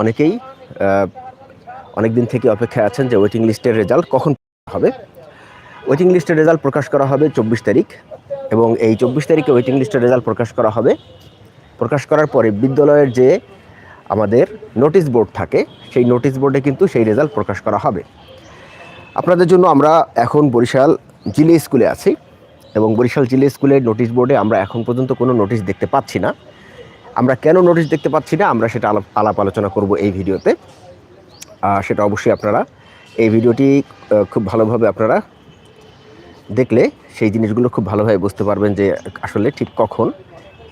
অনেকেই অনেক দিন থেকে অপেক্ষায় আছেন যে ওয়েটিং লিস্টের রেজাল্ট কখন হবে। ওয়েটিং লিস্টের রেজাল্ট প্রকাশ করা হবে চব্বিশ তারিখ এবং এই চব্বিশ তারিখে ওয়েটিং লিস্টের রেজাল্ট প্রকাশ করা হবে। প্রকাশ করার পরে বিদ্যালয়ের যে আমাদের নোটিশ বোর্ড থাকে, সেই নোটিশ বোর্ডে কিন্তু সেই রেজাল্ট প্রকাশ করা হবে। আপনাদের জন্য আমরা এখন বরিশাল জিলে স্কুলে আছি এবং বরিশাল জিলে স্কুলের নোটিশ বোর্ডে আমরা এখন পর্যন্ত কোনো নোটিশ দেখতে পাচ্ছি না। আমরা কেন নোটিশ দেখতে পাচ্ছি না, আমরা সেটা আলাপ আলাপ আলোচনা করব এই ভিডিওতে। সেটা অবশ্যই আপনারা এই ভিডিওটি খুব ভালোভাবে আপনারা দেখলে সেই জিনিসগুলো খুব ভালোভাবে বুঝতে পারবেন যে আসলে ঠিক কখন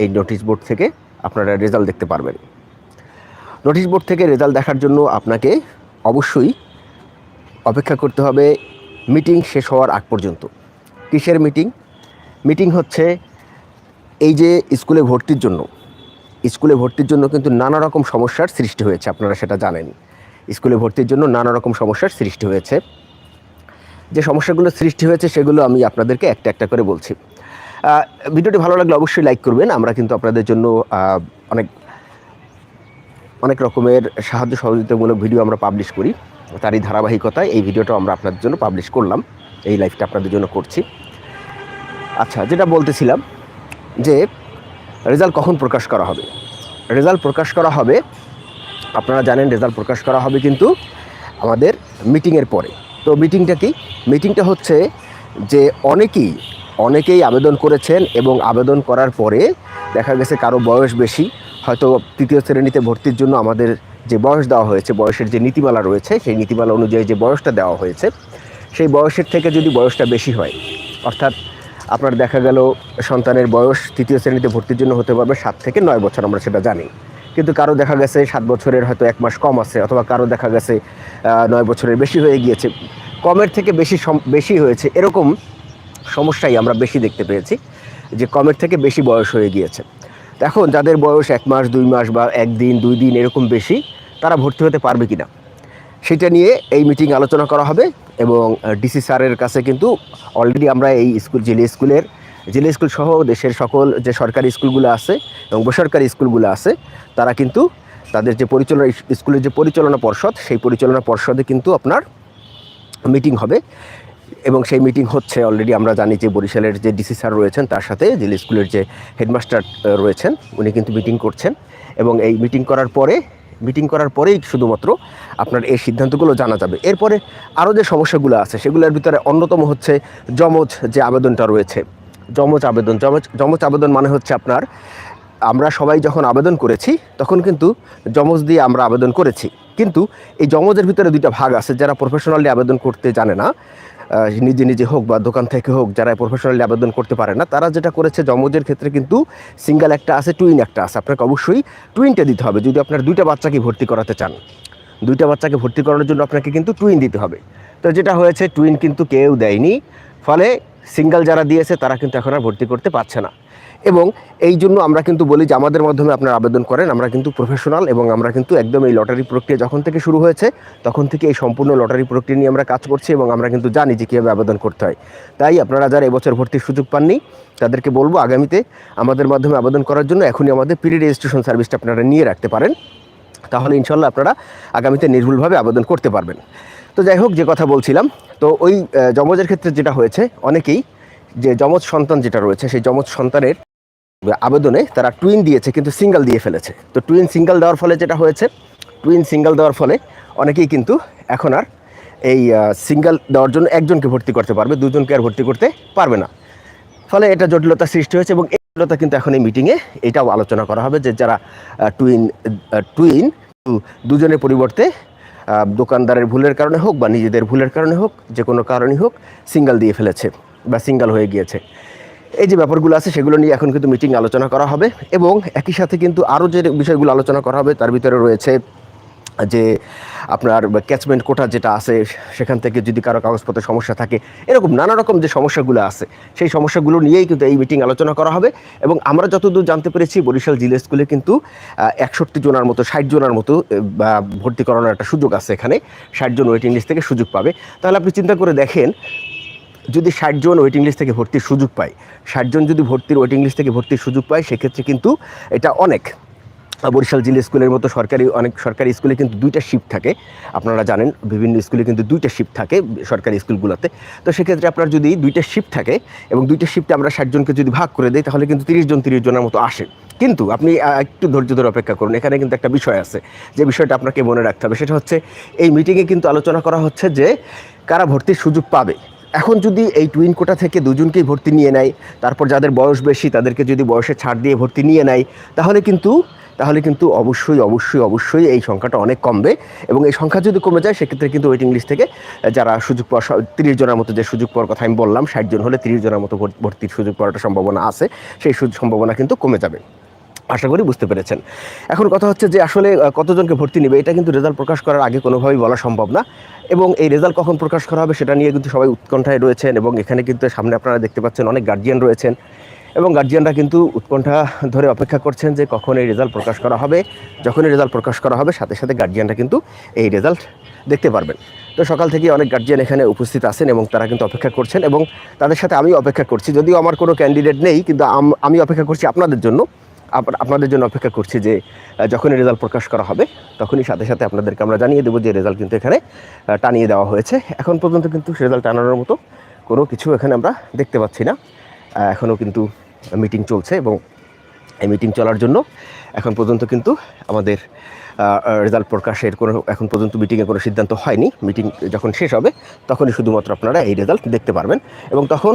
এই নোটিশ বোর্ড থেকে আপনারা রেজাল্ট দেখতে পারবেন। নোটিশ বোর্ড থেকে রেজাল্ট দেখার জন্য আপনাকে অবশ্যই অপেক্ষা করতে হবে মিটিং শেষ হওয়ার আগ পর্যন্ত। কিসের মিটিং মিটিং হচ্ছে এই যে স্কুলে ভর্তির জন্য স্কুলে ভর্তির জন্য কিন্তু নানা রকম সমস্যার সৃষ্টি হয়েছে, আপনারা সেটা জানেন। স্কুলে ভর্তির জন্য নানা রকম সমস্যার সৃষ্টি হয়েছে। যে সমস্যাগুলো সৃষ্টি হয়েছে, সেগুলো আমি আপনাদেরকে একটা একটা করে বলছি। ভিডিওটি ভালো লাগলে অবশ্যই লাইক করবেন, আমরা কিন্তু আপনাদের জন্য অনেক অনেক রকমের সাহায্য সহযোগিতামূলক ভিডিও আমরা পাবলিশ করি। তারই ধারাবাহিকতায় এই ভিডিওটা আমরা আপনাদের জন্য পাবলিশ করলাম, এই লাইফটা আপনাদের জন্য করছি। আচ্ছা যেটা বলতেছিলাম যে রেজাল্ট কখন প্রকাশ করা হবে? রেজাল্ট প্রকাশ করা হবে, আপনারা জানেন রেজাল্ট প্রকাশ করা হবে কিন্তু আমাদের মিটিংয়ের পরে। তো মিটিংটা কি? মিটিংটা হচ্ছে যে অনেকেই অনেকেই আবেদন করেছেন এবং আবেদন করার পরে দেখা গেছে কারও বয়স বেশি, হয়তো তৃতীয় শ্রেণীতে ভর্তির জন্য আমাদের যে বয়স দেওয়া হয়েছে, বয়সের যে নীতিমালা রয়েছে, সেই নীতিমালা অনুযায়ী যে বয়সটা দেওয়া হয়েছে, সেই বয়সের থেকে যদি বয়সটা বেশি হয়, অর্থাৎ আপনার দেখা গেল সন্তানের বয়স তৃতীয় শ্রেণীতে ভর্তির জন্য হতে পারবে সাত থেকে নয় বছর, আমরা সেটা জানি। কিন্তু কারও দেখা গেছে সাত বছরের হয়তো এক মাস কম আছে, অথবা কারও দেখা গেছে নয় বছরের বেশি হয়ে গিয়েছে। কমের থেকে বেশি বেশি হয়েছে, এরকম সমস্যাই আমরা বেশি দেখতে পেয়েছি, যে কমের থেকে বেশি বয়স হয়ে গিয়েছে। এখন যাদের বয়স এক মাস, দুই মাস বা একদিন, দুই দিন এরকম বেশি, তারা ভর্তি হতে পারবে কি না সেটা নিয়ে এই মিটিং আলোচনা করা হবে এবং ডিসি স্যারের কাছে কিন্তু অলরেডি আমরা এই স্কুল, জেলে স্কুলের, জেলে স্কুল সহ দেশের সকল যে সরকারি স্কুলগুলো আছে এবং বেসরকারি স্কুলগুলো আছে, তারা কিন্তু তাদের যে পরিচালনা, স্কুলের যে পরিচালনা পর্ষদ, সেই পরিচালনা পর্ষদে কিন্তু আপনার মিটিং হবে এবং সেই মিটিং হচ্ছে অলরেডি আমরা জানি যে বরিশালের যে ডিসি স্যার রয়েছেন, তার সাথে জেলা স্কুলের যে হেডমাস্টার রয়েছেন, উনি কিন্তু মিটিং করছেন এবং এই মিটিং করার পরে মিটিং করার পরেই শুধুমাত্র আপনার এই সিদ্ধান্তগুলো জানা যাবে। এরপরে আরও যে সমস্যাগুলো আছে, সেগুলোর ভিতরে অন্যতম হচ্ছে জমজ যে আবেদনটা রয়েছে। জমজ আবেদন জমজ জমজ আবেদন মানে হচ্ছে আপনার, আমরা সবাই যখন আবেদন করেছি, তখন কিন্তু জমজ দিয়ে আমরা আবেদন করেছি। কিন্তু এই জমজের ভিতরে দুইটা ভাগ আছে, যারা প্রফেশনালি আবেদন করতে জানে না। নিজে নিজে হোক বা দোকান থেকে হোক, যারা প্রফেশনালি আবেদন করতে পারে না, তারা যেটা করেছে, জমজের ক্ষেত্রে কিন্তু সিঙ্গেল একটা আছে টুইন একটা আছে। আপনাকে অবশ্যই টুইনটা দিতে হবে। যদি আপনার দুইটা বাচ্চাকে ভর্তি করাতে চান, দুইটা বাচ্চাকে ভর্তি করানোর জন্য আপনাকে কিন্তু টুইন দিতে হবে। তো যেটা হয়েছে টুইন কিন্তু কেউ দেয়নি। ফলে সিঙ্গেল যারা দিয়েছে, তারা কিন্তু এখন আর ভর্তি করতে পারছে না। এবং এই জন্য আমরা কিন্তু বলি যে আমাদের মাধ্যমে আপনারা আবেদন করেন। আমরা কিন্তু প্রফেশনাল এবং আমরা কিন্তু একদম এই লটারি প্রক্রিয়া যখন থেকে শুরু হয়েছে, তখন থেকে এই সম্পূর্ণ লটারি প্রক্রিয়া নিয়ে আমরা কাজ করছি এবং আমরা কিন্তু জানি যে কীভাবে আবেদন করতে হয়। তাই আপনারা যারা এবছর ভর্তির সুযোগ পাননি, তাদেরকে বলব আগামীতে আমাদের মাধ্যমে আবেদন করার জন্য এখনই আমাদের প্রি রেজিস্ট্রেশন সার্ভিসটা আপনারা নিয়ে রাখতে পারেন। তাহলে ইনশাল্লাহ আপনারা আগামীতে নির্ভুলভাবে আবেদন করতে পারবেন। তো যাই হোক, যে কথা বলছিলাম, তো ওই জমজের ক্ষেত্রে যেটা হয়েছে, অনেকেই যে যমজ সন্তান যেটা রয়েছে, সেই যমজ সন্তানের আবেদনে তারা টুইন দিয়েছে, কিন্তু সিঙ্গেল দিয়ে ফেলেছে। তো টুইন সিঙ্গেল দেওয়ার ফলে যেটা হয়েছে টুইন সিঙ্গেল দেওয়ার ফলে অনেকেই কিন্তু এখন আর এই সিঙ্গেল দেওয়ার জন্য একজনকে ভর্তি করতে পারবে, দুজনকে আর ভর্তি করতে পারবে না। ফলে এটা জটিলতা সৃষ্টি হয়েছে এবং এই জটিলতা কিন্তু এখন এই মিটিংয়ে এটাও আলোচনা করা হবে যে যারা টুইন টুইন দুজনের পরিবর্তে দোকানদারের ভুলের কারণে হোক বা নিজেদের ভুলের কারণে হোক, যে কোনো কারণেই হোক সিঙ্গেল দিয়ে ফেলেছে বা সিঙ্গেল হয়ে গিয়েছে। এই যে ব্যাপারগুলো আছে, সেগুলো নিয়ে এখন কিন্তু মিটিং আলোচনা করা হবে এবং একই সাথে কিন্তু আরও যে বিষয়গুলো আলোচনা করা হবে, তার ভিতরে রয়েছে যে আপনার ক্যাচমেন্ট কোটা যেটা আছে, সেখান থেকে যদি কারও কাগজপত্রের সমস্যা থাকে, এরকম নানা রকম যে সমস্যাগুলো আছে, সেই সমস্যাগুলো নিয়েই কিন্তু এই মিটিং আলোচনা করা হবে এবং আমরা যতদূর জানতে পেরেছি, বরিশাল জিলা স্কুলে কিন্তু একষট্টি জনের মতো, ষাট জনের মতো ভর্তি করানোর একটা সুযোগ আছে এখানে, ষাট জন ওয়েটিং লিস্ট থেকে সুযোগ পাবে। তাহলে আপনি চিন্তা করে দেখেন যদি ষাট জন ওয়েটিং লিস্ট থেকে ভর্তির সুযোগ পায়, ষাট জন যদি ভর্তির ওয়েটিং লিস্ট থেকে ভর্তির সুযোগ পায়, সেক্ষেত্রে কিন্তু এটা অনেক। বরিশাল জিলা স্কুলের মতো সরকারি, অনেক সরকারি স্কুলে কিন্তু দুইটা শিফট থাকে। আপনারা জানেন, বিভিন্ন স্কুলে কিন্তু দুইটা শিফট থাকে সরকারি স্কুলগুলোতে। তো সেক্ষেত্রে আপনার যদি দুইটা শিফট থাকে এবং দুইটা শিফটে আমরা ষাটজনকে যদি ভাগ করে দিই, তাহলে কিন্তু তিরিশ জন, তিরিশ জনের মতো আসে। কিন্তু আপনি একটু ধৈর্য ধরে অপেক্ষা করুন। এখানে কিন্তু একটা বিষয় আছে, যে বিষয়টা আপনাকে মনে রাখতে হবে। সেটা হচ্ছে, এই মিটিংয়ে কিন্তু আলোচনা করা হচ্ছে যে, কারা ভর্তির সুযোগ পাবে। এখন যদি এই টুইন কোটা থেকে দুজনকেই ভর্তি নিয়ে নেয়, তারপর যাদের বয়স বেশি তাদেরকে যদি বয়সে ছাড় দিয়ে ভর্তি নিয়ে নেয়, তাহলে কিন্তু তাহলে কিন্তু অবশ্যই অবশ্যই অবশ্যই এই সংখ্যাটা অনেক কমবে। এবং এই সংখ্যা যদি কমে যায়, সেক্ষেত্রে কিন্তু ওয়েটিং লিস্ট থেকে যারা সুযোগ পাওয়ার তিরিশ জনের মতো যে সুযোগ পাওয়ার কথা আমি বললাম, ষাট জন হলে তিরিশ জনের মতো ভর্তি- ভর্তির সুযোগ পাওয়ার সম্ভাবনা আছে, সেই সুযোগ সম্ভাবনা কিন্তু কমে যাবে। আশা করি বুঝতে পেরেছেন। এখন কথা হচ্ছে যে আসলে কতজনকে ভর্তি নেবে, এটা কিন্তু রেজাল্ট প্রকাশ করার আগে কোনোভাবেই বলা সম্ভব না। এবং এই রেজাল্ট কখন প্রকাশ করা হবে সেটা নিয়ে কিন্তু সবাই উৎকণ্ঠায় রয়েছেন এবং এখানে কিন্তু সামনে আপনারা দেখতে পাচ্ছেন অনেক গার্জিয়ান রয়েছেন। এবং গার্জিয়ানরা কিন্তু উৎকণ্ঠা ধরে অপেক্ষা করছেন যে কখন এই রেজাল্ট প্রকাশ করা হবে। যখনই রেজাল্ট প্রকাশ করা হবে, সাথে সাথে গার্জিয়ানরা কিন্তু এই রেজাল্ট দেখতে পারবেন। তো সকাল থেকে অনেক গার্জিয়ান এখানে উপস্থিত আছেন এবং তারা কিন্তু অপেক্ষা করছেন এবং তাদের সাথে আমি অপেক্ষা করছি। যদিও আমার কোনো ক্যান্ডিডেট নেই, কিন্তু আমি অপেক্ষা করছি আপনাদের জন্য। আপনাদের জন্য অপেক্ষা করছি যে যখনই রেজাল্ট প্রকাশ করা হবে, তখনই সাথে সাথে আপনাদেরকে আমরা জানিয়ে দেবো যে রেজাল্ট কিন্তু এখানে টানিয়ে দেওয়া হয়েছে। এখন পর্যন্ত কিন্তু রেজাল্ট টানানোর মতো কোনো কিছু এখানে আমরা দেখতে পাচ্ছি না। এখনও কিন্তু মিটিং চলছে এবং এই মিটিং চলার জন্য এখন পর্যন্ত কিন্তু আমাদের রেজাল্ট প্রকাশের কোনো এখন পর্যন্ত মিটিংয়ে কোনো সিদ্ধান্ত হয়নি। মিটিং যখন শেষ হবে তখনই শুধুমাত্র আপনারা এই রেজাল্ট দেখতে পারবেন। এবং তখন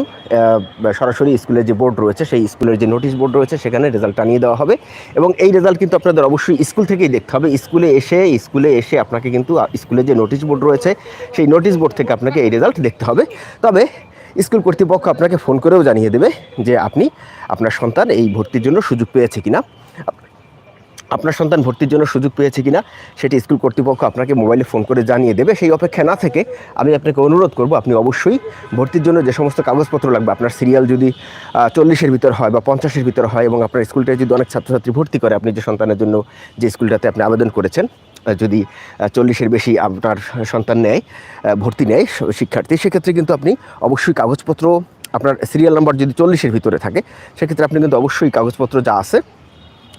সরাসরি স্কুলের যে বোর্ড রয়েছে সেই স্কুলের যে নোটিশ বোর্ড রয়েছে সেখানে রেজাল্ট টানিয়ে দেওয়া হবে। এবং এই রেজাল্ট কিন্তু আপনাদের অবশ্যই স্কুল থেকেই দেখতে হবে। স্কুলে এসে স্কুলে এসে আপনাকে কিন্তু আহ, স্কুলের যে নোটিশ বোর্ড রয়েছে সেই নোটিশ বোর্ড থেকে আপনাকে এই রেজাল্ট দেখতে হবে। তবে স্কুল কর্তৃপক্ষ আপনাকে ফোন করেও জানিয়ে দেবে যে আপনি আপনার সন্তান এই ভর্তির জন্য সুযোগ পেয়েছে কিনা। আপনার সন্তান ভর্তির জন্য সুযোগ পেয়েছে কিনা সেটি স্কুল কর্তৃপক্ষ আপনাকে মোবাইলে ফোন করে জানিয়ে দেবে। সেই অপেক্ষা না থেকে আমি আপনাকে অনুরোধ করব, আপনি অবশ্যই ভর্তির জন্য যে সমস্ত কাগজপত্র লাগবে, আপনার সিরিয়াল যদি চল্লিশের ভিতর হয় বা পঞ্চাশের ভিতর হয় এবং আপনার স্কুলটায় যদি অনেক ছাত্রছাত্রী ভর্তি করে, আপনি যে সন্তানের জন্য যে স্কুলটাতে আপনি আবেদন করেছেন যদি চল্লিশের বেশি আপনার সন্তান নেয় ভর্তি নেয় শিক্ষার্থী, সেক্ষেত্রে কিন্তু আপনি অবশ্যই কাগজপত্র, আপনার সিরিয়াল নাম্বার যদি চল্লিশের ভিতরে থাকে, সেক্ষেত্রে আপনি কিন্তু অবশ্যই কাগজপত্র যা আছে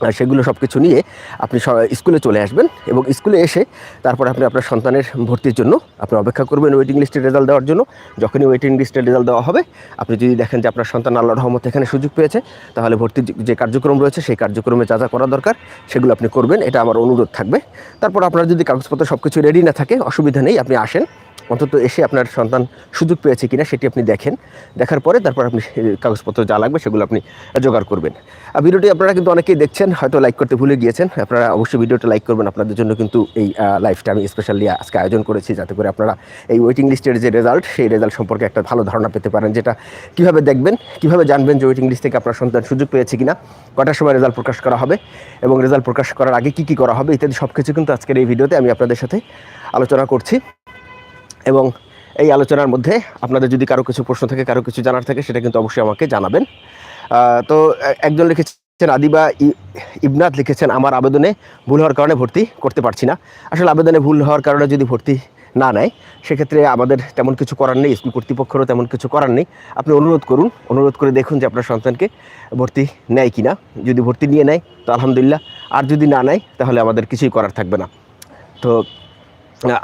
আর সেগুলো সব কিছু নিয়ে আপনি স্কুলে চলে আসবেন এবং স্কুলে এসে তারপর আপনি আপনার সন্তানের ভর্তির জন্য আপনি অপেক্ষা করবেন ওয়েটিং লিস্টের রেজাল্ট দেওয়ার জন্য। যখনই ওয়েটিং লিস্টের রেজাল্ট দেওয়া হবে, আপনি যদি দেখেন যে আপনার সন্তান আল্লাহ রহমত এখানে সুযোগ পেয়েছে, তাহলে ভর্তির যে কার্যক্রম রয়েছে সেই কার্যক্রমে যা যা করা দরকার সেগুলো আপনি করবেন, এটা আমার অনুরোধ থাকবে। তারপর আপনার যদি কাগজপত্র সব কিছু রেডি না থাকে, অসুবিধা নেই, আপনি আসেন। অন্তত এসে আপনার সন্তান সুযোগ পেয়েছে কিনা সেটি আপনি দেখেন। দেখার পরে তারপর আপনি কাগজপত্র যা লাগবে সেগুলো আপনি জোগাড় করবেন। আর ভিডিওটি আপনারা কিন্তু অনেকেই দেখছেন, হয়তো লাইক করতে ভুলে গিয়েছেন। আপনারা অবশ্যই ভিডিওটা লাইক করবেন। আপনাদের জন্য কিন্তু এই লাইফটা আমি স্পেশালি আজকে আয়োজন করেছি যাতে করে আপনারা এই ওয়েটিং লিস্টের যে রেজাল্ট সেই রেজাল্ট সম্পর্কে একটা ভালো ধারণা পেতে পারেন, যেটা কীভাবে দেখবেন, কীভাবে জানবেন যে ওয়েটিং লিস্ট থেকে আপনার সন্তান সুযোগ পেয়েছে কিনা, কটার সময় রেজাল্ট প্রকাশ করা হবে এবং রেজাল্ট প্রকাশ করার আগে কী কী করা হবে ইত্যাদি সব কিছু কিন্তু আজকের এই ভিডিওতে আমি আপনাদের সাথে আলোচনা করছি। এবং এই আলোচনার মধ্যে আপনাদের যদি কারও কিছু প্রশ্ন থাকে, কারও কিছু জানার থাকে, সেটা কিন্তু অবশ্যই আমাকে জানাবেন। তো একজন লিখেছেন, আদিবা ইবনাথ লিখেছেন, আমার আবেদনে ভুল হওয়ার কারণে ভর্তি করতে পারছি না। আসলে আবেদনে ভুল হওয়ার কারণে যদি ভর্তি না নেয়, সেক্ষেত্রে আমাদের তেমন কিছু করার নেই, স্কুল কর্তৃপক্ষেরও তেমন কিছু করার নেই। আপনি অনুরোধ করুন, অনুরোধ করে দেখুন যে আপনার সন্তানকে ভর্তি নেয় কিনা। যদি ভর্তি নিয়ে নেয়, তো আলহামদুলিল্লাহ। আর যদি না নেয়, তাহলে আমাদের কিছুই করার থাকবে না। তো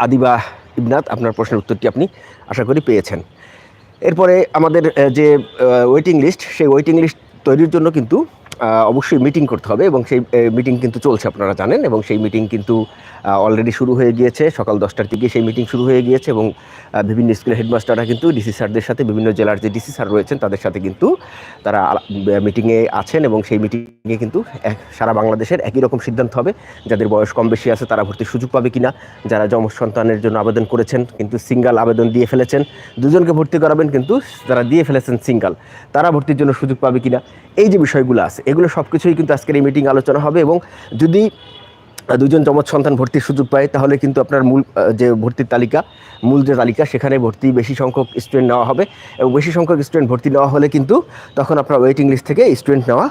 আদিবা ইবনাথ আপনার প্রশ্নের উত্তরটি আপনি আশা করি পেয়েছেন। এরপরে আমাদের যে ওয়েটিং লিস্ট সেই ওয়েটিং লিস্ট তৈরির জন্য কিন্তু অবশ্যই মিটিং করতে হবে এবং সেই মিটিং কিন্তু চলছে, আপনারা জানেন, এবং সেই মিটিং কিন্তু অলরেডি শুরু হয়ে গিয়েছে। সকাল দশটার দিকে সেই মিটিং শুরু হয়ে গিয়েছে এবং বিভিন্ন স্কুলের হেডমাস্টাররা কিন্তু ডিসি স্যারদের সাথে, বিভিন্ন জেলার যে ডিসি স্যার রয়েছেন, তাদের সাথে কিন্তু তারা মিটিংয়ে আছেন এবং সেই মিটিংয়ে কিন্তু সারা বাংলাদেশের একই রকম সিদ্ধান্ত হবে। যাদের বয়স কম বেশি আছে, তারা ভর্তির সুযোগ পাবে কিনা, যারা যমজ সন্তানের জন্য আবেদন করেছেন, কিন্তু সিঙ্গাল আবেদন দিয়ে ফেলেছেন, দুজনকে ভর্তি করাবেন, কিন্তু যারা দিয়ে ফেলেছেন সিঙ্গাল তারা ভর্তির জন্য সুযোগ পাবে কিনা এই যে বিষয়গুলো আছে, এগুলো সব কিছুই কিন্তু আজকের এই মিটিং আলোচনা হবে এবং যদি দুজন যমজ সন্তান ভর্তির সুযোগ পায়, তাহলে কিন্তু আপনার মূল যে ভর্তির তালিকা, মূল যে তালিকা, সেখানে ভর্তি বেশি সংখ্যক স্টুডেন্ট নেওয়া হবে এবং বেশি সংখ্যক স্টুডেন্ট ভর্তি নেওয়া হলে কিন্তু তখন আপনার ওয়েটিং লিস্ট থেকে স্টুডেন্ট নেওয়া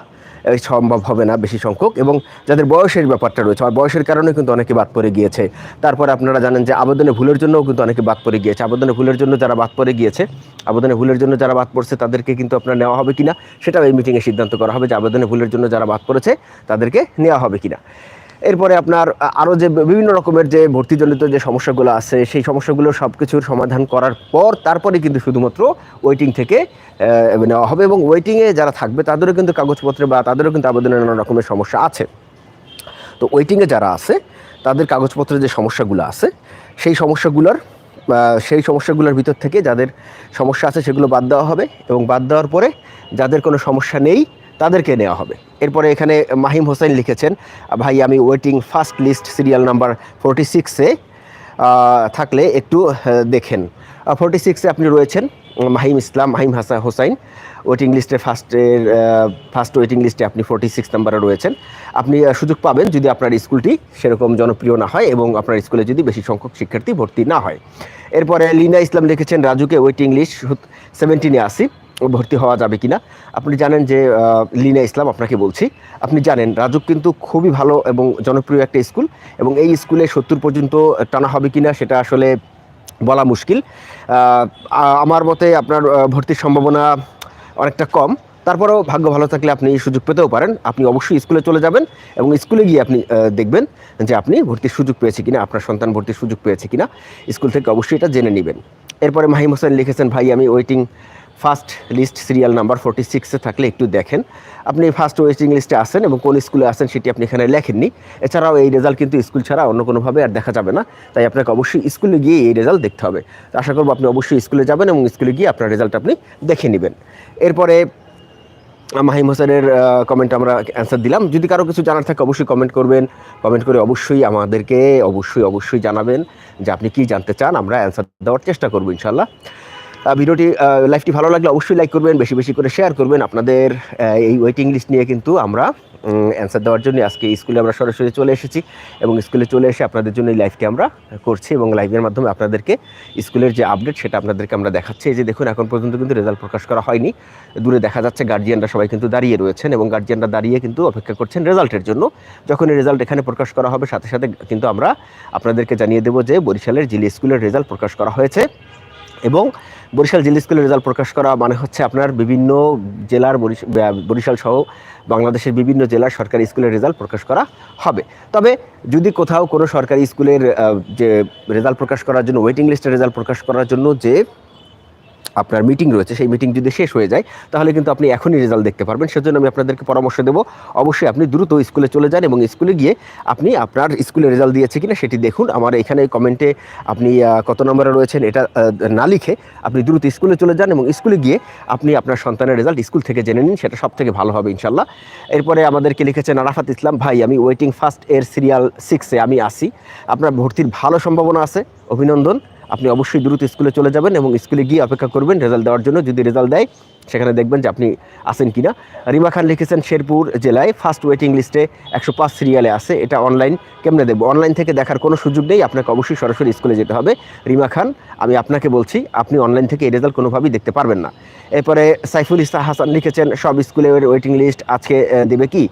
সম্ভব হবে না বেশি সংখ্যক এবং যাদের বয়সের ব্যাপারটা রয়েছে, আর বয়সের কারণে কিন্তু অনেকে বাদ পড়ে গিয়েছে। তারপর আপনারা জানেন যে আবেদনে ভুলের জন্যও কিন্তু অনেকে বাদ পড়ে গিয়েছে। আবেদনে ভুলের জন্য যারা বাদ পড়ে গিয়েছে আবেদনে ভুলের জন্য যারা বাদ পড়ছে, তাদেরকে কিন্তু আপনার নেওয়া হবে কিনা, সেটাও এই মিটিংয়ে সিদ্ধান্ত করা হবে যে আবেদনে ভুলের জন্য যারা বাদ পড়েছে, তাদেরকে নেওয়া হবে কিনা। এরপরে আপনার আরও যে বিভিন্ন রকমের যে ভর্তিজনিত যে সমস্যাগুলো আছে, সেই সমস্যাগুলো সব কিছুর সমাধান করার পর তারপরে কিন্তু শুধুমাত্র ওয়েটিং থেকে নেওয়া হবে এবং ওয়েটিংয়ে যারা থাকবে তাদেরও কিন্তু কাগজপত্রে বা তাদেরও কিন্তু আবেদনের নানা রকমের সমস্যা আছে। তো ওয়েটিংয়ে যারা আছে, তাদের কাগজপত্রের যে সমস্যাগুলো আছে, সেই সমস্যাগুলোর সেই সমস্যাগুলোর ভিতর থেকে যাদের সমস্যা আছে সেগুলো বাদ দেওয়া হবে এবং বাদ দেওয়ার পরে যাদের কোনো সমস্যা নেই তাদেরকে নেওয়া হবে। এরপরে এখানে মাহিম হোসেন লিখেছেন, ভাই, আমি waiting first list serial number forty সিক্সে থাকলে একটু দেখেন। ফোরটি সিক্সে আপনি রয়েছেন, মাহিম ইসলাম, মাহিম হাসা হোসাইন। ওয়েটিং লিস্টে ফার্স্টের ফার্স্ট ওয়েটিং লিস্টে আপনি ফোরটি সিক্স নাম্বারে রয়েছেন। আপনি সুযোগ পাবেন যদি আপনার স্কুলটি সেরকম জনপ্রিয় না হয় এবং আপনার স্কুলে যদি বেশি সংখ্যক শিক্ষার্থী ভর্তি না হয়। এরপরে লিনা ইসলাম লিখেছেন, রাজুকে ওয়েটিং লিস্ট সেভেন্টিনে আসি। ভর্তি হওয়া যাবে কিনা। আপনি জানেন যে লিনা ইসলাম আপনাকে বলছি। আপনি জানেন রাজুক কিন্তু খুবই ভালো এবং জনপ্রিয় একটা স্কুল এবং এই স্কুলে সত্তর পর্যন্ত টানা হবে কিনা সেটা আসলে বলা মুশকিল। আমার মতে আপনার ভর্তির সম্ভাবনা অনেকটা কম। তারপরেও ভাগ্য ভালো থাকলে আপনি সুযোগ পেতেও পারেন। আপনি অবশ্যই স্কুলে চলে যাবেন এবং স্কুলে গিয়ে আপনি দেখবেন যে আপনি ভর্তির সুযোগ পেয়েছে কিনা, আপনার সন্তান ভর্তির সুযোগ পেয়েছে কিনা। স্কুল থেকে অবশ্যই এটা জেনে নেবেন। এরপরে মাহিম হোসেন লিখেছেন, ভাই, আমি waiting first list serial number forty সিক্সে থাকলে একটু দেখেন। আপনি ফার্স্ট ওয়েটিং লিস্টে আসেন এবং কোন স্কুলে আসেন সেটি আপনি এখানে লেখেননি। এছাড়াও এই রেজাল্ট কিন্তু স্কুল ছাড়া অন্য কোনোভাবে আর দেখা যাবে না। তাই আপনাকে অবশ্যই স্কুলে গিয়ে এই রেজাল্ট দেখতে হবে। আশা করব আপনি অবশ্যই স্কুলে যাবেন এবং স্কুলে গিয়ে আপনার রেজাল্ট আপনি দেখে নেবেন। এরপরে মাহিম হোসেনের কমেন্ট আমরা অ্যান্সার দিলাম। যদি কারও কিছু জানার থাকে অবশ্যই কমেন্ট করবেন। কমেন্ট করে অবশ্যই আমাদেরকে অবশ্যই অবশ্যই জানাবেন যে আপনি কি জানতে চান, আমরা অ্যান্সার দেওয়ার চেষ্টা করব ইনশাল্লাহ ভিডিওটি লাইভটি ভালো লাগলে অবশ্যই লাইক করবেন, বেশি বেশি করে শেয়ার করবেন। আপনাদের এই ওয়েটিং লিস্ট নিয়ে কিন্তু আমরা অ্যান্সার দেওয়ার জন্য আজকে স্কুলে আমরা সরাসরি চলে এসেছি এবং স্কুলে চলে এসে আপনাদের জন্য এই লাইভটি আমরা করছি এবং লাইভের মাধ্যমে আপনাদেরকে স্কুলের যে আপডেট সেটা আপনাদেরকে আমরা দেখাচ্ছি। যে দেখুন, এখন পর্যন্ত কিন্তু রেজাল্ট প্রকাশ করা হয়নি। দূরে দেখা যাচ্ছে গার্জিয়ানরা সবাই কিন্তু দাঁড়িয়ে রয়েছেন এবং গার্জিয়ানরা দাঁড়িয়ে কিন্তু অপেক্ষা করছেন রেজাল্টের জন্য। যখন এই রেজাল্ট এখানে প্রকাশ করা হবে, সাথে সাথে কিন্তু আমরা আপনাদেরকে জানিয়ে দেবো যে বরিশালের জিলি স্কুলের রেজাল্ট প্রকাশ করা হয়েছে। এবং বরিশাল জিলি স্কুলের রেজাল্ট প্রকাশ করা মানে হচ্ছে আপনার বিভিন্ন জেলার বরিশাল সহ বাংলাদেশের বিভিন্ন জেলার সরকারি স্কুলের রেজাল্ট প্রকাশ করা হবে। তবে যদি কোথাও কোনো সরকারি স্কুলের যে রেজাল্ট প্রকাশ করার জন্য ওয়েটিং লিস্টের রেজাল্ট প্রকাশ করার জন্য যে আপনার মিটিং রয়েছে, সেই মিটিং যদি শেষ হয়ে যায়, তাহলে কিন্তু আপনি এখনই রেজাল্ট দেখতে পারবেন। সেজন্য আমি আপনাদেরকে পরামর্শ দেবো, অবশ্যই আপনি দ্রুত স্কুলে চলে যান এবং স্কুলে গিয়ে আপনি আপনার স্কুলে রেজাল্ট দিয়েছে কিনা সেটি দেখুন। আমার এখানে কমেন্টে আপনি কত নম্বরে রয়েছেন এটা না লিখে আপনি দ্রুত স্কুলে চলে যান এবং স্কুলে গিয়ে আপনি আপনার সন্তানের রেজাল্ট স্কুল থেকে জেনে নিন, সেটা সব থেকে ভালো হবে ইনশাল্লাহ এরপরে আমাদেরকে লিখেছেন আরাফাত ইসলাম, ভাই, আমি ওয়েটিং ফার্স্ট এর সিরিয়াল সিক্সে আমি আসি। আপনার ভর্তির ভালো সম্ভাবনা আছে। অভিনন্দন। আপনি অবশ্যই দ্রুত স্কুলে চলে যাবেন এবং স্কুলে গিয়ে অপেক্ষা করবেন রেজাল্ট দেওয়ার জন্য। যদি রেজাল্ট দেয় সেখানে দেখবেন যে আপনি আসেন কিনা। রিমা খান লিখেছেন, শেরপুর জেলায় ফার্স্ট ওয়েটিং লিস্টে একশো পাঁচ সিরিয়ালে আছে। এটা অনলাইন কেমনে দেবো অনলাইন থেকে দেখার কোনো সুযোগ নেই, আপনাকে অবশ্যই সরাসরি স্কুলে যেতে হবে। রিমা খান, আমি আপনাকে বলছি, আপনি অনলাইন থেকে এই রেজাল্ট কোনোভাবেই দেখতে পারবেন না। এরপরে সাইফুল ইসলাম হাসান লিখেছেন, সব স্কুলের ওয়েটিং লিস্ট আজকে দেবে কি?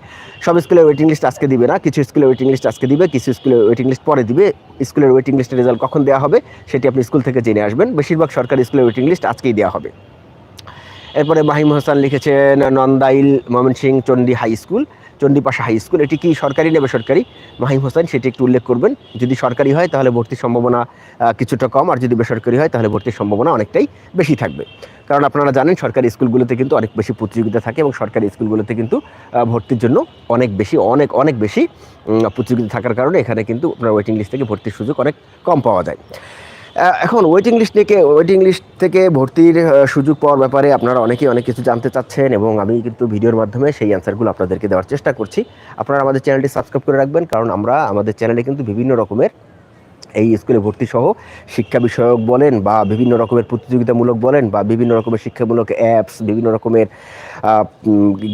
সব স্কুলের ওয়েটিং লিস্ট আজকে দিবে না। কিছু স্কুলের ওয়েটিং লিস্ট আজকে দিবে, কিছু স্কুলের ওয়েটিং লিস্ট পরে দিবে। স্কুলের ওয়েটিং লিস্টের রেজাল্ট কখন দেওয়া হবে, সেটি আপনি স্কুল থেকে জেনে আসবেন। বেশিরভাগ সরকারি স্কুলের ওয়েটিং লিস্ট আজকেই দেওয়া হবে। এরপরে মাহিম হাসান লিখেছেন Nandail Mymensingh Chandi high school, Chandipasha high school. এটি কি সরকারি না বেসরকারি? মাহিম হোসেন, সেটি একটু উল্লেখ করবেন। যদি সরকারি হয়, তাহলে ভর্তির সম্ভাবনা কিছুটা কম। আর যদি বেসরকারি হয়, তাহলে ভর্তির সম্ভাবনা অনেকটাই বেশি থাকবে। কারণ আপনারা জানেন, সরকারি স্কুলগুলোতে কিন্তু অনেক বেশি প্রতিযোগিতা থাকে এবং সরকারি স্কুলগুলোতে কিন্তু ভর্তির জন্য অনেক বেশি, অনেক অনেক বেশি প্রতিযোগিতা থাকার কারণে এখানে কিন্তু আপনার ওয়েটিং লিস্ট থেকে ভর্তির সুযোগ অনেক কম পাওয়া যায়। এখন ওয়েটিং লিস্ট থেকে ওয়েটিং লিস্ট থেকে ভর্তির সুযোগ পাওয়ার ব্যাপারে আপনারা অনেকেই অনেক কিছু জানতে চাচ্ছেন এবং আমি কিন্তু ভিডিওর মাধ্যমে সেই অ্যান্সারগুলো আপনাদেরকে দেওয়ার চেষ্টা করছি। আপনারা আমাদের চ্যানেলটি সাবস্ক্রাইব করে রাখবেন, কারণ আমরা আমাদের চ্যানেলে কিন্তু বিভিন্ন রকমের এই স্কুলে ভর্তি সহ শিক্ষা বিষয়ক বলেন বা বিভিন্ন রকমের প্রতিযোগিতামূলক বলেন বা বিভিন্ন রকমের শিক্ষামূলক অ্যাপস বিভিন্ন রকমের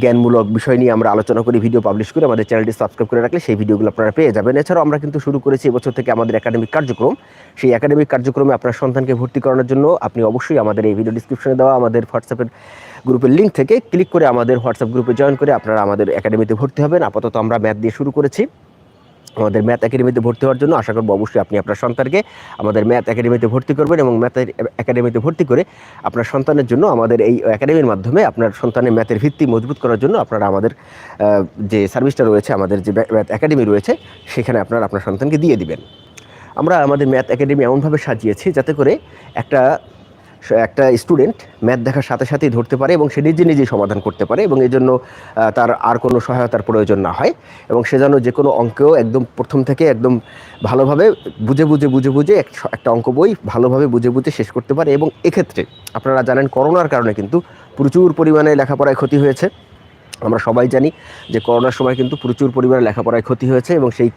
জ্ঞানমূলক বিষয় নিয়ে আমরা আলোচনা করি ভিডিও পাবলিশ করে। আমাদের চ্যানেলটি সাবস্ক্রাইব করে রাখলে সেই ভিডিওগুলো আপনারা পেয়ে যাবেন। এছাড়াও আমরা কিন্তু শুরু করেছি এবছর থেকে আমাদের একাডেমিক কার্যক্রম। সেই একাডেমিক কার্যক্রমে আপনার সন্তানকে ভর্তি করানোর জন্য আপনি অবশ্যই আমাদের এই ভিডিও ডিসক্রিপশনে দেওয়া, আমাদের হোয়াটসঅ্যাপের গ্রুপের লিঙ্ক থেকে ক্লিক করে আমাদের হোয়াটসঅ্যাপ গ্রুপে জয়েন করে আপনারা আমাদের একাডেমিতে ভর্তি হবেন। আপাতত আমরা ম্যাথ দিয়ে শুরু করেছি। আমাদের ম্যাথ একাডেমিতে ভর্তি হওয়ার জন্য আশা করব অবশ্যই আপনি আপনার সন্তানকে আমাদের ম্যাথ একাডেমিতে ভর্তি করবেন এবং ম্যাথ একাডেমিতে ভর্তি করে আপনার সন্তানের জন্য আমাদের এই একাডেমির মাধ্যমে আপনার সন্তানের ম্যাথের ভিত্তি মজবুত করার জন্য আপনারা আমাদের যে সার্ভিসটা রয়েছে, আমাদের যে ম্যাথ একাডেমি রয়েছে, সেখানে আপনারা আপনার সন্তানকে দিয়ে দিবেন। আমরা আমাদের ম্যাথ একাডেমি এমনভাবে সাজিয়েছি যাতে করে একটা একটা স্টুডেন্ট ম্যাথ দেখার সাথে সাথেই ধরতে পারে এবং সে নিজে নিজেই সমাধান করতে পারে এবং এই জন্য তার আর কোনো সহায়তার প্রয়োজন না হয় এবং সে যেন যে কোনো অঙ্কেও একদম প্রথম থেকে একদম ভালোভাবে বুঝে বুঝে বুঝে বুঝে একটা অঙ্ক বই ভালোভাবে বুঝে বুঝে শেষ করতে পারে এবং এক্ষেত্রে আপনারা জানেন করোনার কারণে কিন্তু প্রচুর পরিমাণে লেখাপড়ায় ক্ষতি হয়েছে। আমরা সবাই জানি যে করোনার সময় কিন্তু প্রচুর পরিমাণে লেখাপড়ায় ক্ষতি হয়েছে এবং সেই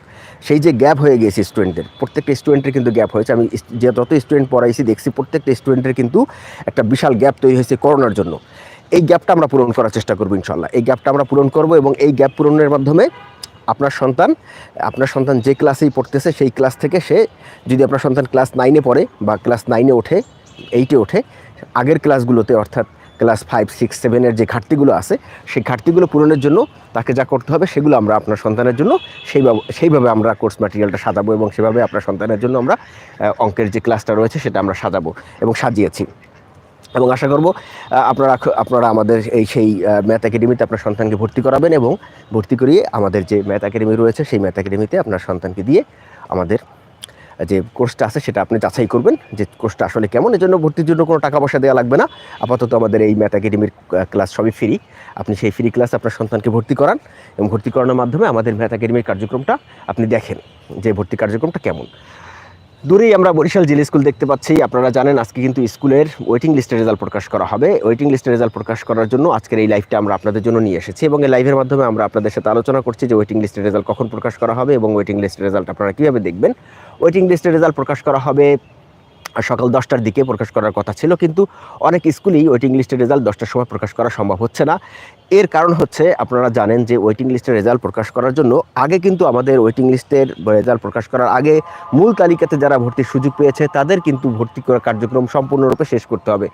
সেই যে গ্যাপ হয়ে গিয়েছে স্টুডেন্টের প্রত্যেকটা স্টুডেন্টের কিন্তু গ্যাপ হয়েছে। আমি যে যত স্টুডেন্ট পড়াইছি, দেখছি প্রত্যেকটা স্টুডেন্টের কিন্তু একটা বিশাল গ্যাপ তৈরি হয়েছে করোনার জন্য। এই গ্যাপটা আমরা পূরণ করার চেষ্টা করব ইনশাল্লাহ এই গ্যাপটা আমরা পূরণ করব এবং এই গ্যাপ পূরণের মাধ্যমে আপনার সন্তান আপনার সন্তান যে ক্লাসেই পড়তেছে, সেই ক্লাস থেকে সে যদি আপনার সন্তান ক্লাস নাইনে পড়ে বা ক্লাস নাইনে ওঠে এইটে ওঠে, আগের ক্লাসগুলোতে অর্থাৎ ক্লাস ফাইভ, সিক্স, সেভেনের যে ঘাটতিগুলো আছে, সেই ঘাটতিগুলো পূরণের জন্য তাকে যা করতে হবে সেগুলো আমরা আপনার সন্তানের জন্য সেইভাবে সেইভাবে আমরা কোর্স ম্যাটেরিয়ালটা সাজাবো এবং সেভাবে আপনার সন্তানের জন্য আমরা অঙ্কের যে ক্লাসটা রয়েছে সেটা আমরা সাজাবো এবং সাজিয়েছি। এবং আশা করব আপনারা আপনারা আমাদের এই সেই ম্যাথ একাডেমিতে আপনার সন্তানকে ভর্তি করাবেন এবং ভর্তি করিয়ে আমাদের যে ম্যাথ একাডেমি রয়েছে, সেই ম্যাথ একাডেমিতে আপনার সন্তানকে দিয়ে আমাদের যে কোর্সটা আছে, সেটা আপনি যাচাই করবেন যে কোর্সটা আসলে কেমন। এজন্য ভর্তির জন্য কোনো টাকা পয়সা দেওয়া লাগবে না। আপাতত আমাদের এই ম্যাথ একাডেমির ক্লাস সবই ফ্রি আপনি সেই ফ্রি ক্লাস আপনার সন্তানকে ভর্তি করান এবং ভর্তি করানোর মাধ্যমে আমাদের ম্যাথ একাডেমির কার্যক্রমটা আপনি দেখেন যে ভর্তি কার্যক্রমটা কেমন। দূরেই আমরা বরিশাল জেলা স্কুল দেখতে পাচ্ছি। আপনারা জানেন আজকে কিন্তু স্কুলের ওয়েটিং লিস্টের রেজাল্ট প্রকাশ করা হবে। ওয়েটিং লিস্টের রেজাল্ট প্রকাশ করার জন্য আজকের এই লাইভটা আমরা আপনাদের জন্য নিয়ে এসেছি এবং এই লাইভের মাধ্যমে আমরা আপনাদের সাথে আলোচনা করছি যে ওয়েটিং লিস্টের রেজাল্ট কখন প্রকাশ করা হবে এবং ওয়েটিং লিস্টের রেজাল্ট আপনারা কীভাবে দেখবেন। ওয়েটিং লিস্টের রেজাল্ট প্রকাশ করা হবে সকাল দশটার দিকে প্রকাশ করার কথা ছিল। কিন্তু অনেক স্কুলেই ওয়েটিং লিস্টের রেজাল্ট দশটার সময় প্রকাশ করা সম্ভব হচ্ছে না। এর কারণ হচ্ছে আপনারা জানেন যে ওয়েটিং লিস্টের রেজাল্ট প্রকাশ করার জন্য আগে কিন্তু আমাদের ওয়েটিং লিস্টের রেজাল্ট প্রকাশ করার আগে মূল তালিকাতে যারা ভর্তির সুযোগ পেয়েছে, তাদের কিন্তু ভর্তি করার কার্যক্রম সম্পূর্ণরূপে শেষ করতে হবে।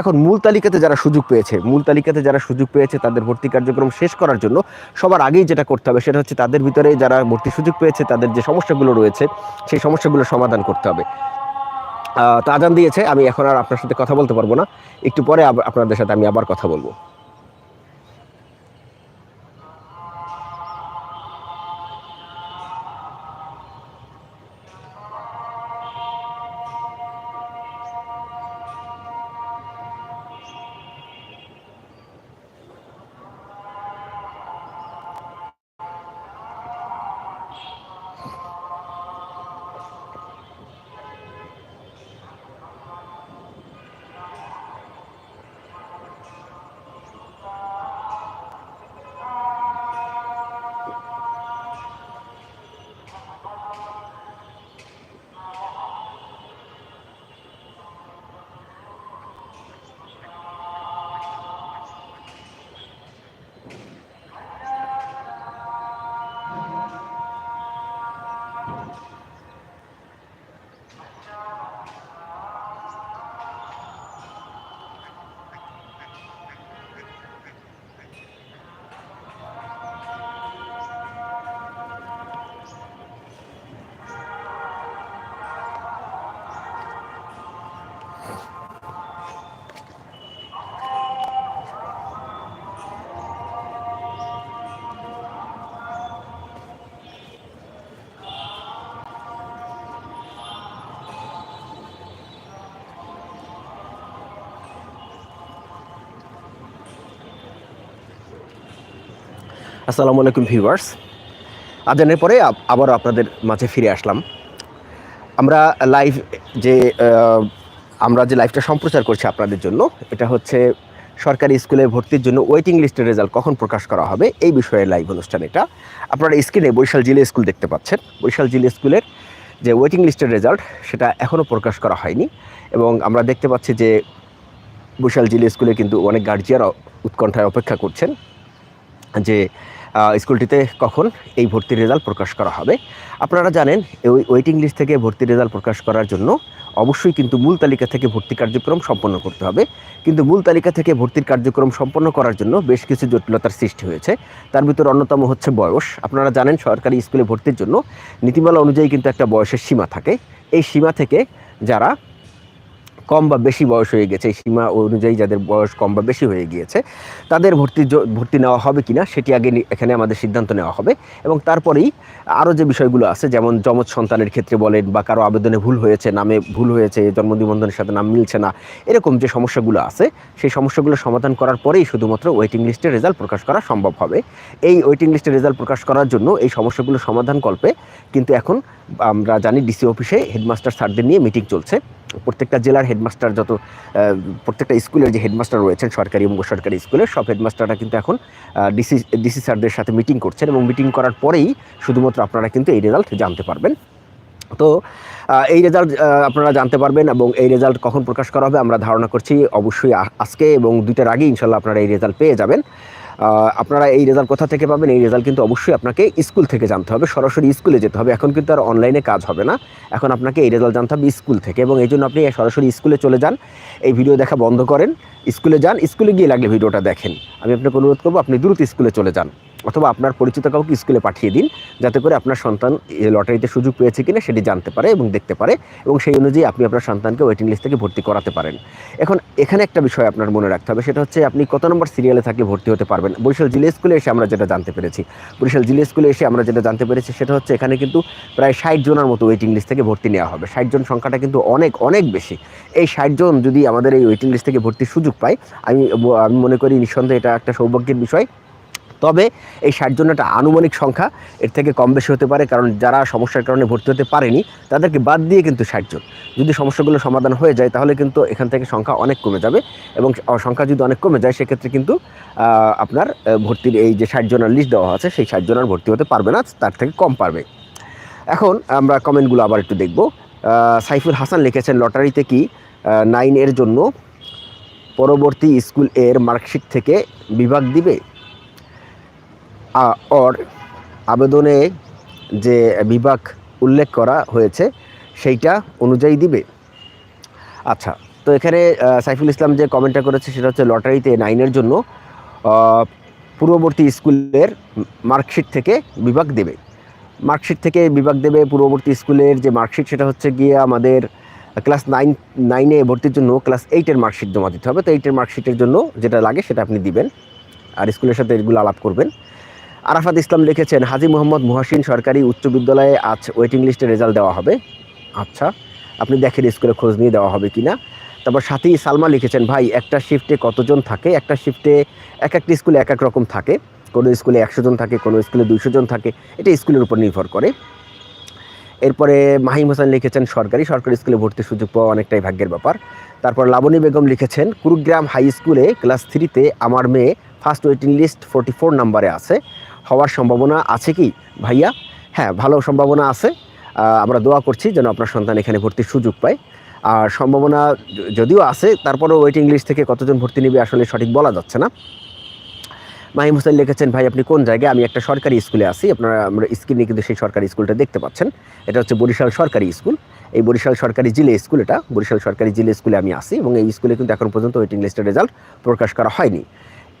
এখন মূল তালিকাতে যারা সুযোগ পেয়েছে, মূল তালিকাতে যারা সুযোগ পেয়েছে তাদের ভর্তি কার্যক্রম শেষ করার জন্য সবার আগেই যেটা করতে হবে সেটা হচ্ছে তাদের ভিতরে যারা ভর্তির সুযোগ পেয়েছে, তাদের যে সমস্যাগুলো রয়েছে, সেই সমস্যাগুলো সমাধান করতে হবে। তো আজান দিয়েছে, আমি এখন আর আপনার সাথে কথা বলতে পারব না। একটু পরে আপনাদের সাথে আমি আবার কথা বলব। আসসালামু আলাইকুম ভিউয়ার্স। আজানের পরে আব- আবারও আপনাদের মাঝে ফিরে আসলাম। আমরা লাইভ যে আমরা যে লাইভটা সম্প্রচার করছি আপনাদের জন্য, এটা হচ্ছে সরকারি স্কুলে ভর্তির জন্য ওয়েটিং লিস্টের রেজাল্ট কখন প্রকাশ করা হবে, এই বিষয়ে লাইভ অনুষ্ঠান এটা। আপনারা স্ক্রিনে বরিশাল জিলা স্কুল দেখতে পাচ্ছেন। বরিশাল জিলা স্কুলের যে ওয়েটিং লিস্টের রেজাল্ট সেটা এখনও প্রকাশ করা হয়নি এবং আমরা দেখতে পাচ্ছি যে বরিশাল জিলা স্কুলে কিন্তু অনেক গার্জিয়ান উৎকণ্ঠায় অপেক্ষা করছেন যে স্কুলটিতে কখন এই ভর্তির রেজাল্ট প্রকাশ করা হবে। আপনারা জানেন ওই ওয়েটিং লিস্ট থেকে ভর্তির রেজাল্ট প্রকাশ করার জন্য অবশ্যই কিন্তু মূল তালিকা থেকে ভর্তি কার্যক্রম সম্পন্ন করতে হবে। কিন্তু মূল তালিকা থেকে ভর্তির কার্যক্রম সম্পন্ন করার জন্য বেশ কিছু জটিলতার সৃষ্টি হয়েছে। তার ভিতর অন্যতম হচ্ছে বয়স। আপনারা জানেন, সরকারি স্কুলে ভর্তির জন্য নীতিমালা অনুযায়ী কিন্তু একটা বয়সের সীমা থাকে। এই সীমা থেকে যারা কম বা বেশি বয়স হয়ে গেছে সীমা অনুযায়ী যাদের বয়স কম বা বেশি হয়ে গিয়েছে, তাদের ভর্তি ভর্তি নেওয়া হবে কি না সেটি আগে এখানে আমাদের সিদ্ধান্ত নেওয়া হবে। এবং তারপরেই আরও যে বিষয়গুলো আছে, যেমন যমজ সন্তানের ক্ষেত্রে বলেন বা কারও আবেদনে ভুল হয়েছে, নামে ভুল হয়েছে, জন্ম নিবন্ধনের সাথে নাম মিলছে না, এরকম যে সমস্যাগুলো আছে, সেই সমস্যাগুলো সমাধান করার পরেই শুধুমাত্র ওয়েটিং লিস্টের রেজাল্ট প্রকাশ করা সম্ভব হবে। এই ওয়েটিং লিস্টের রেজাল্ট প্রকাশ করার জন্য এই সমস্যাগুলো সমাধান কল্পে কিন্তু এখন আমরা জানি ডিসি অফিসে হেডমাস্টার স্যারদের নিয়ে মিটিং চলছে। প্রত্যেকটা জেলার হেডমাস্টার যত প্রত্যেকটা স্কুলের যে হেডমাস্টার রয়েছেন, সরকারি এবং বেসরকারি স্কুলের, সব হেডমাস্টাররা কিন্তু এখন ডিসি ডিসি স্যারদের সাথে মিটিং করছেন এবং মিটিং করার পরেই শুধুমাত্র আপনারা কিন্তু এই রেজাল্ট জানতে পারবেন। তো এই রেজাল্ট আপনারা জানতে পারবেন এবং এই রেজাল্ট কখন প্রকাশ করা হবে আমরা ধারণা করছি অবশ্যই আজকে এবং দুইটার আগে ইনশাল্লাহ আপনারা এই রেজাল্ট পেয়ে যাবেন। আপনারা এই রেজাল্ট কোথা থেকে পাবেন? এই রেজাল্ট কিন্তু অবশ্যই আপনাকে স্কুল থেকে জানতে হবে। সরাসরি স্কুলে যেতে হবে। এখন কিন্তু আর অনলাইনে কাজ হবে না। এখন আপনাকে এই রেজাল্ট জানতে হবে স্কুল থেকে এবং এই জন্য আপনি সরাসরি স্কুলে চলে যান। এই ভিডিও দেখা বন্ধ করেন। স্কুলে যান। স্কুলে গিয়ে লাগলে ভিডিওটা দেখেন। আমি আপনাকে অনুরোধ করব, আপনি দ্রুত স্কুলে চলে যান। অথবা আপনার পরিচিত কাউকে স্কুলে পাঠিয়ে দিন, যাতে করে আপনার সন্তান লটারিতে সুযোগ পেয়েছে কিনা সেটি জানতে পারে এবং দেখতে পারে এবং সেই অনুযায়ী আপনি আপনার সন্তানকে ওয়েটিং লিস্ট থেকে ভর্তি করাতে পারেন। এখন এখানে একটা বিষয় আপনার মনে রাখতে হবে, সেটা হচ্ছে আপনি কত নম্বর সিরিয়ালে থাকলে ভর্তি হতে পারবেন? বরিশাল জিলা স্কুলে এসে আমরা যেটা জানতে পেরেছি। বরিশাল জিলা স্কুলে এসে আমরা যেটা জানতে পেরেছি, সেটা হচ্ছে এখানে কিন্তু প্রায় ষাট জনের মতো ওয়েটিং লিস্ট থেকে ভর্তি নেওয়া হবে। ষাট জন সংখ্যাটা কিন্তু অনেক অনেক বেশি। এই ষাট জন যদি আমাদের এই ওয়েটিং লিস্ট থেকে ভর্তির সুযোগ পায়, আমি আমি মনে করি নিঃসন্দেহে এটা একটা সৌভাগ্যের বিষয়। তবে এই ষাট জন একটা আনুমানিক সংখ্যা, এর থেকে কম বেশি হতে পারে কারণ যারা সমস্যার কারণে ভর্তি হতে পারেনি, তাদেরকে বাদ দিয়ে কিন্তু ষাট জন। যদি সমস্যাগুলো সমাধান হয়ে যায়, তাহলে কিন্তু এখান থেকে সংখ্যা অনেক কমে যাবে এবং সংখ্যা যদি অনেক কমে যায়, সেক্ষেত্রে কিন্তু আপনার ভর্তির এই যে ষাট জনের লিস্ট দেওয়া আছে, সেই ষাট জনের ভর্তি হতে পারবে না, তার থেকে কম পারবে। এখন আমরা কমেন্টগুলো আবার একটু দেখব। সাইফুল হাসান লিখেছেন, লটারিতে কি নাইন এর জন্য পরবর্তী স্কুলের মার্কশিট থেকে বিভাগ দিবে? অর আবেদনে যে বিভাগ উল্লেখ করা হয়েছে, সেইটা অনুযায়ী দিবে। আচ্ছা তো এখানে সাইফুল ইসলাম যে কমেন্টটা করেছে, সেটা হচ্ছে লটারিতে নাইনের জন্য পূর্ববর্তী স্কুলের মার্কশিট থেকে বিভাগ দেবে। মার্কশিট থেকে বিভাগ দেবে পূর্ববর্তী স্কুলের যে মার্কশিট, সেটা হচ্ছে গিয়ে আমাদের ক্লাস নাইন, নাইনে ভর্তির জন্য ক্লাস এইটের মার্কশিট জমা দিতে হবে। তো এইটের মার্কশিটের জন্য যেটা লাগে, সেটা আপনি দিবেন। আর স্কুলের সাথে এগুলো আলাপ করবেন। আরাফাত ইসলাম লিখেছেন, হাজি মোহাম্মদ মুহাসিন সরকারি উচ্চ বিদ্যালয়ে আজ ওয়েটিং লিস্টে রেজাল্ট দেওয়া হবে। আচ্ছা আপনি দেখেন স্কুলে খোঁজ নিয়ে দেওয়া হবে কি না তারপর সাথী সালমা লিখেছেন, ভাই, একটা শিফটে কতজন থাকে? একটা শিফটে এক একটা স্কুলে এক এক রকম থাকে। কোনো স্কুলে একশো জন থাকে, কোনো স্কুলে দুইশো জন থাকে। এটা স্কুলের উপর নির্ভর করে। এরপরে মাহিম হোসেন লিখেছেন, সরকারি সরকারি স্কুলে ভর্তির সুযোগ পাওয়া অনেকটাই ভাগ্যের ব্যাপার। তারপর লাবণী বেগম লিখেছেন, কুরুগ্রাম হাই স্কুলে ক্লাস থ্রিতে আমার মেয়ে first waiting list forty four নাম্বারে আছে। হওয়ার সম্ভাবনা আছে কি? ভাইয়া? হ্যাঁ ভালো সম্ভাবনা আছে। আমরা দোয়া করছি যেন আপনার সন্তান এখানে ভর্তির সুযোগ পায়। আর সম্ভাবনা যদিও আছে, তারপরেও ওয়েটিং লিস্ট থেকে কতজন ভর্তি নেবে আসলে সঠিক বলা যাচ্ছে না। মাহিম হোসেন লিখেছেন, ভাই, আপনি কোন জায়গায়? আমি একটা সরকারি স্কুলে আছি। আপনারা, আমরা স্ক্রিনে কিন্তু সেই সরকারি স্কুলটা দেখতে পাচ্ছেন। এটা হচ্ছে বরিশাল সরকারি স্কুল। এই বরিশাল সরকারি জিলে স্কুল এটা। বরিশাল সরকারি জিলে স্কুলে আমি আসি এবং এই স্কুলে কিন্তু এখন পর্যন্ত ওয়েটিং লিস্টের রেজাল্ট প্রকাশ করা হয়নি।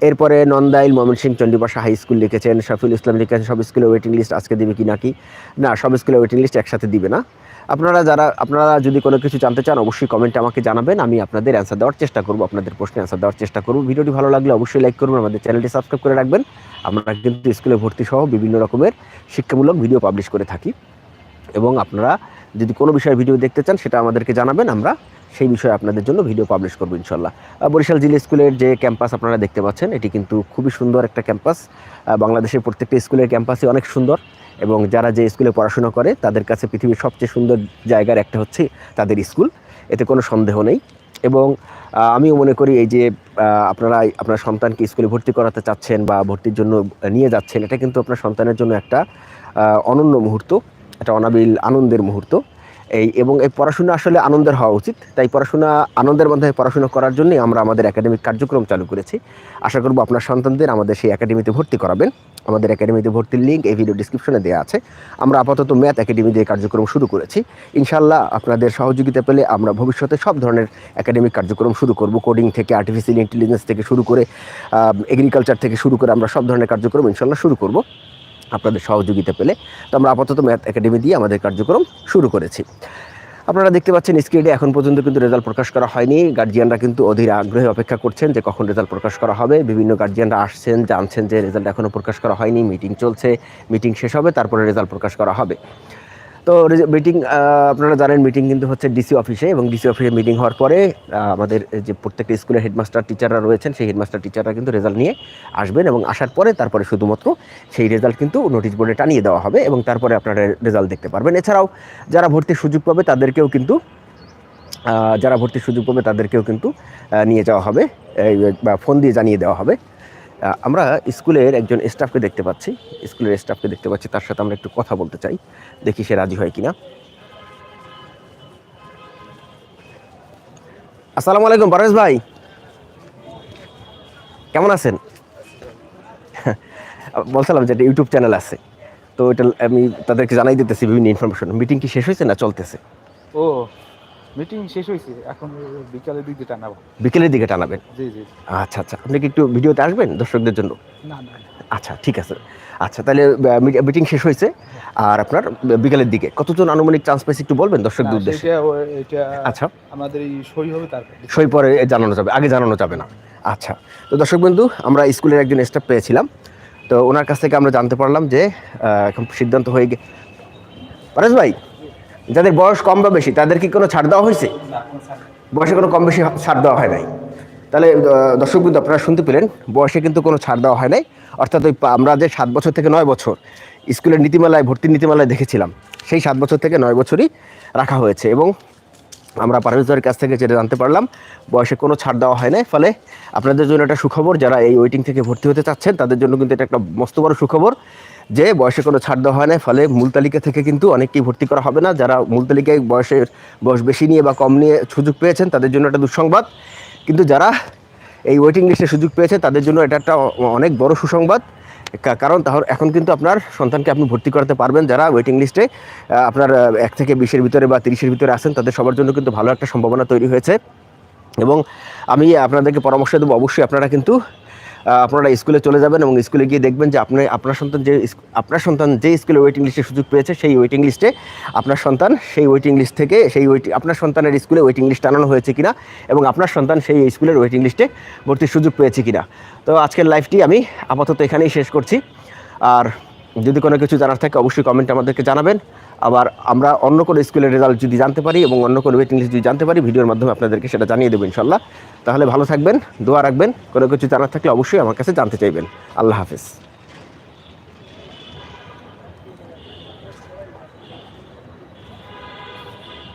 এরপরে নন্দাইল ময়মনসিংহ চণ্ডীবাসা হাই স্কুল লিখেছেন, শফিউল ইসলাম লিখেছেন, সব স্কুলে ওয়েটিং লিস্ট আজকে দিবে কি নাকি না, সব স্কুলে ওয়েটিং লিস্ট একসাথে দিবে না। আপনারা যারা, আপনারা যদি কোনো কিছু জানতে চান, অবশ্যই কমেন্টে আমাকে জানাবেন, আমি আপনাদের অ্যান্সার দেওয়ার চেষ্টা করব, আপনাদের প্রশ্নে অ্যান্সার দেওয়ার চেষ্টা করব। ভিডিওটি ভালো লাগলে অবশ্যই লাইক করবেন, আমাদের চ্যানেলটি সাবস্ক্রাইব করে রাখবেন। আমরা কিন্তু স্কুলে ভর্তি সহ বিভিন্ন রকমের শিক্ষামূলক ভিডিও পাবলিশ করে থাকি। এবং আপনারা যদি কোনো বিষয়ে ভিডিও দেখতে চান, সেটা আমাদেরকে জানাবেন, আমরা সেই বিষয়ে আপনাদের জন্য ভিডিও পাবলিশ করব ইনশাল্লাহ। বরিশাল জিলা স্কুলের যে ক্যাম্পাস আপনারা দেখতে পাচ্ছেন, এটি কিন্তু খুবই সুন্দর একটা ক্যাম্পাস বাংলাদেশের প্রত্যেকটা স্কুলের ক্যাম্পাসই অনেক সুন্দর এবং যারা যে স্কুলে পড়াশোনা করে, তাদের কাছে পৃথিবীর সবচেয়ে সুন্দর জায়গার একটা হচ্ছে তাদের স্কুল। এতে কোনো সন্দেহ নেই এবং আমিও মনে করি এই যে আপনারা, আপনার সন্তানকে স্কুলে ভর্তি করাতে চাচ্ছেন বা ভর্তির জন্য নিয়ে যাচ্ছেন, এটা কিন্তু আপনার সন্তানের জন্য একটা অনন্য মুহূর্ত, একটা অনাবিল আনন্দের মুহূর্ত। এই, এবং এই পড়াশোনা আসলে আনন্দের হওয়া উচিত। তাই পড়াশোনা, আনন্দের মাধ্যমে পড়াশোনা করার জন্যই আমরা আমাদের একাডেমিক কার্যক্রম চালু করেছি। আশা করব আপনার সন্তানদের আমাদের সেই একাডেমিতে ভর্তি করাবেন। আমাদের একাডেমিতে ভর্তির লিঙ্ক এই ভিডিও ডিসক্রিপশনে দেওয়া আছে। আমরা আপাতত ম্যাথ একাডেমি দিয়ে কার্যক্রম শুরু করেছি। ইনশাল্লাহ আপনাদের সহযোগিতা পেলে আমরা ভবিষ্যতে সব ধরনের একাডেমিক কার্যক্রম শুরু করব। কোডিং থেকে আর্টিফিশিয়াল ইন্টেলিজেন্স থেকে শুরু করে এগ্রিকালচার থেকে শুরু করে আমরা সব ধরনের কার্যক্রম ইনশাল্লাহ শুরু করব। আপনাদের সহযোগিতা পেলে তো আমরা আপাতত ম্যাথ একাডেমি দিয়ে আমাদের কার্যক্রম শুরু করেছি। আপনারা দেখতে পাচ্ছেন স্ক্রিনে এখন পর্যন্ত কিন্তু রেজাল্ট প্রকাশ করা হয়নি। গার্জিয়ানরা কিন্তু অধীর আগ্রহে অপেক্ষা করছেন যে কখন রেজাল্ট প্রকাশ করা হবে। বিভিন্ন গার্জিয়ানরা আসছেন, জানছেন যে রেজাল্ট এখনও প্রকাশ করা হয়নি। মিটিং চলছে মিটিং শেষ হবে, তারপরে রেজাল্ট প্রকাশ করা হবে। তো মিটিং আপনারা জানেন মিটিং কিন্তু হচ্ছে ডিসি অফিসে এবং ডিসি অফিসে মিটিং হওয়ার পরে আমাদের যে প্রত্যেকটা স্কুলের হেডমাস্টার টিচাররা রয়েছেন, সেই হেডমাস্টার টিচাররা কিন্তু রেজাল্ট নিয়ে আসবেন এবং আসার পরে তারপরে শুধুমাত্র সেই রেজাল্ট কিন্তু নোটিশ বোর্ডে টানিয়ে দেওয়া হবে এবং তারপরে আপনারা রেজাল্ট দেখতে পারবেন। এছাড়াও যারা ভর্তির সুযোগ পাবে তাদেরকেও কিন্তু যারা ভর্তির সুযোগ পাবে তাদেরকেও কিন্তু নিয়ে যাওয়া হবে বা ফোন দিয়ে জানিয়ে দেওয়া হবে। আমরা স্কুলের একজন স্টাফকে দেখতে পাচ্ছি। স্কুলের স্টাফকে দেখতে পাচ্ছি, তার সাথে আমরা একটু কথা বলতে চাই। দেখি সে রাজি হয় কিনা। আসসালামু আলাইকুম, পারভেজ ভাই। কেমন আছেন? বলছিলাম যে একটা ইউটিউব চ্যানেল আছে। তো এটা আমি তাদেরকে জানাই দিতেছি, বিভিন্ন ইনফরমেশন মিটিং কি শেষ হয়েছে না চলতেছে? ও মিটিং শেষ হয়েছে এখন বিকালের দিক টানাবো। বিকেলের দিকে টানাবেন? জি জি। আচ্ছা আচ্ছা। আপনি কি একটু ভিডিওতে আসবেন দর্শকদের জন্য? না না আচ্ছা ঠিক আছে। আচ্ছা তাহলে মিটিং শেষ হয়েছে আর আপনার বিকেলের দিকে কতজন আনুমানিক চান্স পেয়েছে একটু বলবেন দর্শকদের উদ্দেশ্যে? এটা আচ্ছা। আমাদের এই সই হবে তারপর সই পরে জানানো যাবে আগে জানানো যাবে না। আচ্ছা। তো দর্শক বন্ধু আমরা স্কুলের একজন স্টাফ পেয়েছিলাম। তো ওনার কাছ থেকে আমরা জানতে পারলাম যে এখন সিদ্ধান্ত হয়ে গে পরেশ ভাই যাদের বয়স কম বা বেশি তাদের কি কোনো ছাড় দেওয়া হয়েছে? বয়সে কোনো কম বেশি ছাড় দেওয়া হয় নাই। তাহলে আহ, দর্শক বিন্দু আপনারা শুনতে পেলেন বয়সে কিন্তু কোনো ছাড় দেওয়া হয় নাই। অর্থাৎ ওই আমরা যে সাত বছর থেকে নয় বছর স্কুলের নীতিমালায় ভর্তির নীতিমালায় দেখেছিলাম সেই সাত বছর থেকে নয় বছরই রাখা হয়েছে এবং আমরা পারভেজের কাছ থেকে যেটা জানতে পারলাম বয়সে কোনো ছাড় দেওয়া হয় নাই। ফলে আপনাদের জন্য একটা সুখবর যারা এই ওয়েটিং থেকে ভর্তি হতে চাচ্ছেন তাদের জন্য কিন্তু এটা একটা মস্ত বড় সুখবর। যে বয়সে কোনো ছাড় দেওয়া হয় না, ফলে মূল তালিকা থেকে কিন্তু অনেককেই ভর্তি করা হবে না। যারা মূল তালিকায় বয়সের, বয়স বেশি নিয়ে বা কম নিয়ে সুযোগ পেয়েছেন, তাদের জন্য একটা দুঃসংবাদ। কিন্তু যারা এই ওয়েটিং লিস্টে সুযোগ পেয়েছে, তাদের জন্য এটা একটা অনেক বড় সুসংবাদ। কারণ তাহলে এখন কিন্তু আপনার সন্তানকে আপনি ভর্তি করাতে পারবেন। যারা ওয়েটিং লিস্টে আপনার এক থেকে বিশের ভিতরে বা তিরিশের ভিতরে আছেন, তাদের সবার জন্য কিন্তু ভালো একটা সম্ভাবনা তৈরি হয়েছে। এবং আমি আপনাদেরকে পরামর্শ দেবো, অবশ্যই আপনারা কিন্তু আপনারা স্কুলে চলে যাবেন এবং স্কুলে গিয়ে দেখবেন যে আপনি আপনার সন্তান যে আপনার সন্তান যে স্কুলে ওয়েটিং লিস্টে সুযোগ পেয়েছে, সেই ওয়েটিং লিস্টে আপনার সন্তান সেই ওয়েটিং লিস্ট থেকে সেই ওয়েটিং আপনার সন্তানের স্কুলে ওয়েটিং লিস্ট আনানো হয়েছে কিনা এবং আপনার সন্তান সেই স্কুলের ওয়েটিং লিস্টে ভর্তির সুযোগ পেয়েছে কিনা। তো আজকের লাইভটি আমি আপাতত এখানেই শেষ করছি। আর যদি কোনো কিছু জানার থাকে, অবশ্যই কমেন্ট আমাদেরকে জানাবেন। আবার আমরা অন্য কোনো স্কুলের রেজাল্ট যদি জানতে পারি এবং অন্য কোনো ওয়েটিং লিস্ট যদি জানতে পারি, ভিডিওর মাধ্যমে আপনাদেরকে সেটা জানিয়ে দেবো ইনশাল্লাহ। তাহলে ভালো থাকবেন, দোয়া রাখবেন। কোনো কিছু জানার থাকলে অবশ্যই আমার কাছে জানতে চাইবেন। আল্লাহ হাফিজ।